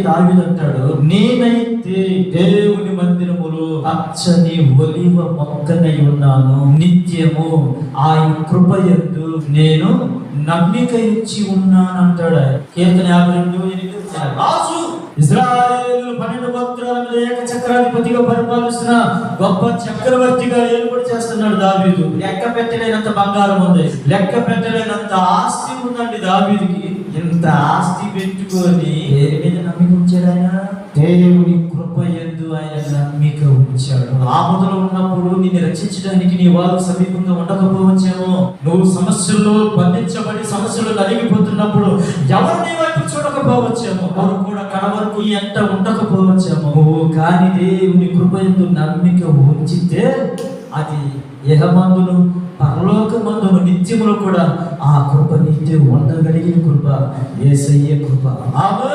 దావిదంటాడు నేనైతే దేవుని మందిరములో పచ్చని ఒలివ మొక్కనై ఉన్నాను. నిత్యము ఆయన కృప ఎందు నేను నమ్మిక ఇచ్చి ఉన్నాను అంటాడు ఆయన. కీర్తన యాభై రెండు ఎనిమిది రాజు ఇజ్రాయేల్ పన్నెండు గోత్రాల మీద ఏక చక్రాధిపతిగా పరిపాలిస్తున్న గొప్ప చక్రవర్తిగా ఏర్పాటు చేస్తున్నాడు దావీదు. లెక్క పెట్టలేనంత బంగారం ఉంది. లెక్క పెట్టలేనంత ఆస్తి ఉందండి దావీదుకి. ఇంత ఆస్తి పెట్టుకొని దేని మీద నమ్మిక ఉంచాడు ఆయన? దేవుని కృప ఎందు ఆయన నమ్మిక ఉంచాడు. ఆపదలో ఉన్నప్పుడు నిన్ను రక్షించడానికి నీ వారు సమీపంగా ఉండకపోవచ్చేమో. నువ్వు సమస్యల్లో బంధించబడి సమస్యలు నలిగిపోతున్నప్పుడు ఎవరు నీ వైపు చూడకపోవచ్చేమో? వారు కూడా కడవరకు ఎంట ఉండకపోవచ్చేమో. కాని దేవుని కృప ఎందు నమ్మిక ఉంచితే అది యహమందును నిత్యములు కూడా ఆ కృప నీతో ఉండగలిగిన కృప ఏసయ్య కృప. ఆమె